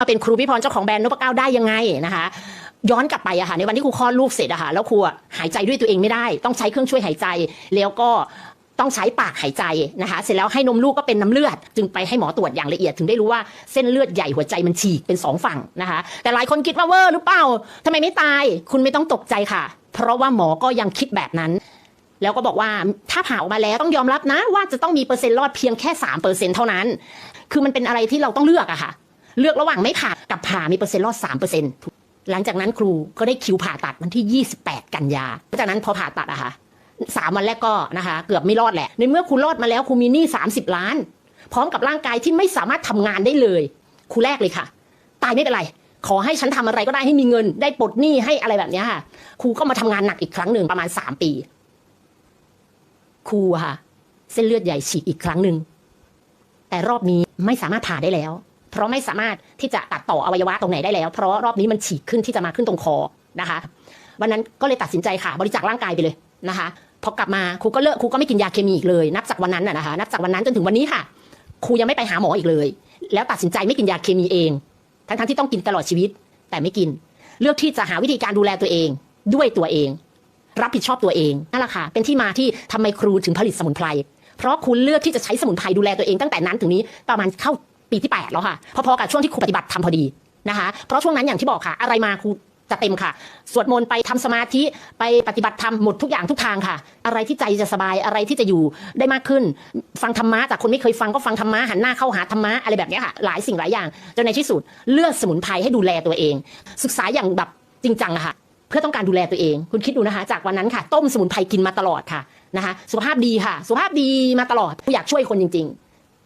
มาเป็นครูพี่พรเจ้าของแบรนด์นพเก้าได้ยังไงนะคะ ย้อนกลับไปอะค่ะในวันที่ครูคลอดลูกเสร็จอะค่ะแล้วครูหายใจด้วยตัวเองไม่ได้ ต้องใช้เครื่องช่วยหายใจ แล้วก็ต้องใช้ปากหายใจนะคะ เสร็จแล้วให้นมลูกก็เป็นน้ำเลือด จึงไปให้หมอตรวจอย่างละเอียดถึงได้รู้ว่าเส้นเลือดใหญ่หัวใจมันฉีกเป็นสองฝั่งนะคะ แต่หลายคนคิดว่าเวอร์หรือเปล่าทำไมไม่ตาย คุณไม่ต้องตกใจค่ะ เพราะว่าหมอก็ยังคิดแบบนั้นแล้วก็บอกว่าถ้าผ่าออกมาแล้วต้องยอมรับนะ ว่าจะต้องมีเปอร์เซ็นต์รอดเพียงแค่3เปอร์เซ็นต์เท่านั้น คือมันเป็นอะไรที่เราต้องเลือกอะค่ะ เลือกระหว่างไม่ผ่ากับผ่ามีเปอร์เซ็นต์รอด3เปอร์เซ็นต์หลังจากนั้นครูก็ได้คิวผ่าตัดวันที่ 28 กันยาหลังจากนั้นพอผ่าตัดอะค่ะสามวันแรกก็นะคะ เกือบไม่รอดแหละ ในเมื่อครูรอดมาแล้วครูมีหนี้30 ล้าน พร้อมกับร่างกายที่ไม่สามารถทำงานได้เลยครูแรกเลยค่ะ ตายไม่เป็นไร ขอให้ฉันทำอะไรก็ได้ให้มีเงิน ได้ปลดหนี้ให้อะไรแบบนี้ค่ะครูก็มาทำงานหนักอีกครั้งหนึ่งประมาณ 3 ปีครูค่ะ เส้นเลือดใหญ่ฉีกอีกครั้งหนึ่งแต่รอบนี้ไม่สามารถผ่าได้แล้ว เพราะไม่สามารถที่จะตัดต่ออวัยวะตรงไหนได้แล้ว เพราะรอบนี้มันฉีกขึ้นที่จะมาขึ้นตรงคอนะคะวันนั้นก็เลยตัดสินใจค่ะ บริจาคร่างกายไปเลยนะคะพอกลับมาครูก็เลิกครูก็ไม่กินยาเคมีอีกเลย นับจากวันนั้นน่ะนะคะนับจากวันนั้นจนถึงวันนี้ค่ะครูยังไม่ไปหาหมออีกเลย แล้วตัดสินใจไม่กินยาเคมีเอง ทั้งๆที่ต้องกินตลอดชีวิต แต่ไม่กิน เลือกที่จะหาวิธีการดูแลตัวเอง ด้วยตัวเอง รับผิดชอบตัวเองนั่นแหละค่ะเป็นที่มาที่ทำไมครูถึงผลิตสมุนไพรเพราะคุณเลือกที่จะใช้สมุนไพรดูแลตัวเองตั้งแต่นั้นถึงนี้ประมาณเข้า ปีที่ 8 แล้วค่ะ พอๆกับช่วงที่ครูปฏิบัติทำพอดีนะคะ เพราะช่วงนั้นอย่างที่บอกค่ะ อะไรมาครูจะเต็มค่ะ สวดมนต์ไปทำสมาธิไปปฏิบัติธรรมหมดทุกอย่างทุกทางค่ะ อะไรที่ใจจะสบายอะไรที่จะอยู่ได้มากขึ้น ฟังธรรมะจากคนไม่เคยฟังก็ฟังธรรมะหันหน้าเข้าหาธรรมะอะไรแบบนี้ค่ะ หลายสิ่งหลายอย่างจนในที่สุดเลือกสมุนไพรให้ดูแลตัวเอง ศึกษาอย่างแบบจริงจังค่ะ เพื่อต้องการดูแลตัวเอง คุณคิดดูนะคะ จากวันนั้นค่ะ ต้มสมุนไพรกินมาตลอดค่ะนะคะ สุขภาพดีค่ะ สุขภาพดีมาตลอดอยากช่วยคนจริง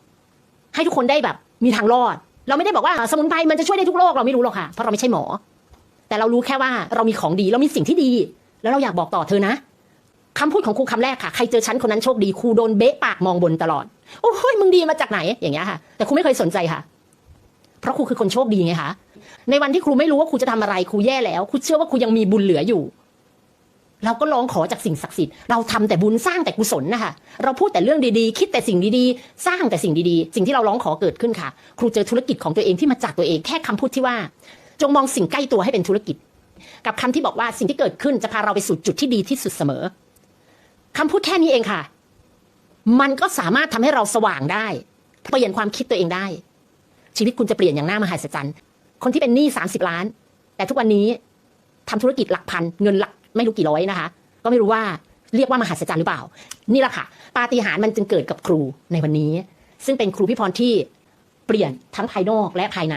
ๆ ให้ทุกคนได้แบบ มีทางรอด เราไม่ได้บอกว่าสมุนไพรมันจะช่วยได้ทุกโรคเราไม่รู้หรอกค่ะ เพราะเราไม่ใช่หมอ แต่เรารู้แค่ว่าเรามีของดีเรามีสิ่งที่ดี แล้วเราอยากบอกต่อเธอนะคำพูดของครูคำแรกค่ะใครเจอฉันคนนั้นโชคดีครูโดนเบะปากมองบนตลอดโอ้ยมึงดีมาจากไหนอย่างเงี้ยค่ะ แต่ครูไม่เคยสนใจค่ะ เพราะครูคือคนโชคดีไงคะในวันที่ครูไม่รู้ว่าครูจะทำอะไรครูแย่แล้วครูเชื่อว่าครูยังมีบุญเหลืออยู่ เราก็ร้องขอจากสิ่งศักดิ์สิทธิ์เราทำแต่บุญสร้างแต่กุศลนะคะเราพูดแต่เรื่องดีๆ คิดแต่สิ่งดีๆ สร้างแต่สิ่งดีๆ สิ่งที่เราร้องขอเกิดขึ้นค่ะ ครูเจอธุรกิจของตัวเองที่มาจากตัวเองแค่คำพูดที่ว่า จงมองสิ่งใกล้ตัวให้เป็นธุรกิจ กับคำที่บอกว่าสิ่งที่เกิดขึ้นจะพาเราไปสู่จุดที่ดีที่สุดเสมอคำพูดแค่นี้เองค่ะ มันก็สามารถทำให้เราสว่างได้เปลี่ยนความคิดตัวเองได้ ชีวิตคุณจะเปลี่ยนอย่างน่ามหัศจรรย์คนที่เป็นหนี้30 ล้าน แต่ทุกวันนี้ทำธุรกิจหลักพันเงินหลัก ไม่รู้กี่ร้อยนะคะ ก็ไม่รู้ว่าเรียกว่ามหัศจรรย์หรือเปล่า นี่แหละค่ะ ปาฏิหาริย์มันจึงเกิดกับครูในวันนี้ ซึ่งเป็นครูพี่พรที่เปลี่ยนทั้งภายนอกและภายใน